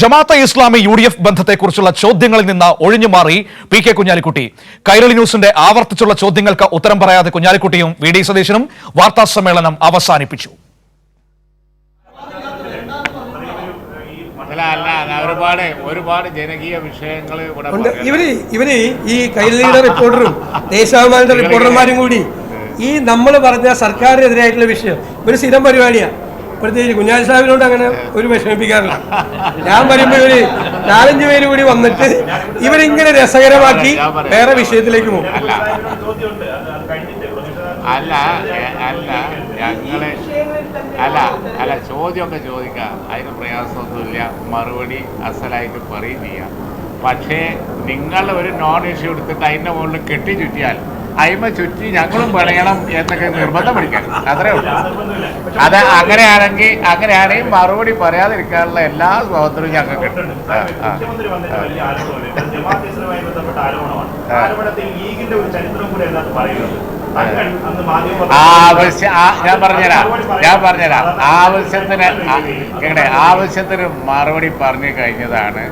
Jamaat-e Islami U D F ബന്ധത്തെക്കുറിച്ചുള്ള ചോദ്യങ്ങളിൽ നിന്ന് ഒഴിഞ്ഞുമാറി പി കെ കുഞ്ഞാലിക്കുട്ടി. കൈരളി ന്യൂസിന്റെ ആവർത്തിച്ചുള്ള ചോദ്യങ്ങൾക്ക് ഉത്തരം പറയാതെ കുഞ്ഞാലിക്കുട്ടിയും വി ഡി സതീശനും വാർത്താ സമ്മേളനം അവസാനിപ്പിച്ചു. അല്ല അല്ല അല്ല, ഒരുപാട് ഒരുപാട് ജനകീയ വിഷയങ്ങൾ ഇവിടെ ഇവർ ഇവർ ഈ കൈരളിയുടെ റിപ്പോർട്ടറും ദേശാഭിമാനിയുടെ റിപ്പോർട്ടർമാരും കൂടി ഈ നമ്മൾ പറഞ്ഞ സർക്കാരിനെതിരായിട്ടുള്ള വിഷയം. ഒരു സ്ഥിരം പരിപാടിയാണ് പ്രത്യേകിച്ച് കുഞ്ഞാലി സാഹിബിനോട് അങ്ങനെ ഒരു വിഷമിപ്പിക്കാറില്ല. ഞാൻ പറയുമ്പോൾ ഇവർ നാലഞ്ച് പേര് കൂടി വന്നിട്ട് ഇവരിങ്ങനെ രസകരമാക്കി വേറെ വിഷയത്തിലേക്ക് പോകും. അല്ല. അല്ല ഞങ്ങളെ അല്ല അല്ല ചോദ്യമൊക്കെ ചോദിക്കാം. അതിന് പ്രയാസമൊന്നുമില്ല. മറുപടി അസലായിട്ട് പറയും ചെയ്യാം. പക്ഷേ നിങ്ങൾ ഒരു നോൺ ഇഷ്യൂ എടുത്തിട്ട് അതിന്റെ മുകളിൽ കെട്ടി ചുറ്റിയാൽ അയിമ ചുറ്റി ഞങ്ങളും പണിയണം എന്നൊക്കെ നിർബന്ധം പിടിക്കണം. അത്രേ ഉള്ളൂ. അത് അങ്ങനെയാണെങ്കിൽ അങ്ങനെയാണെങ്കിൽ മറുപടി പറയാതിരിക്കാനുള്ള എല്ലാ സ്വാതന്ത്ര്യവും ഞങ്ങൾക്ക് ആവശ്യം ഞാൻ പറഞ്ഞുതരാം. ഞാൻ പറഞ്ഞുതരാം. ആവശ്യത്തിന് എങ്ങനെ ആവശ്യത്തിന് മറുപടി പറഞ്ഞു കഴിഞ്ഞതാണ്.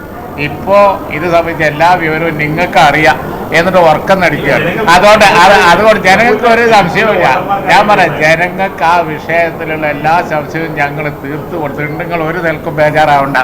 ഇപ്പോ ഇത് സംബന്ധിച്ച എല്ലാ വിവരവും നിങ്ങൾക്ക് അറിയാം എന്നിട്ട് ഉറക്കം നടിക്കുകയാണ് അതുകൊണ്ട് അത് അതുകൊണ്ട് ജനങ്ങൾക്ക് ഒരു സംശയമില്ല ഞാൻ പറയാം ജനങ്ങൾക്ക് ആ വിഷയത്തിലുള്ള എല്ലാ സംശയവും ഞങ്ങൾ തീർത്തു കൊടുത്തിട്ടുണ്ട്. നിങ്ങൾ ഒരു നിലക്കും ബേജാറാവണ്ട.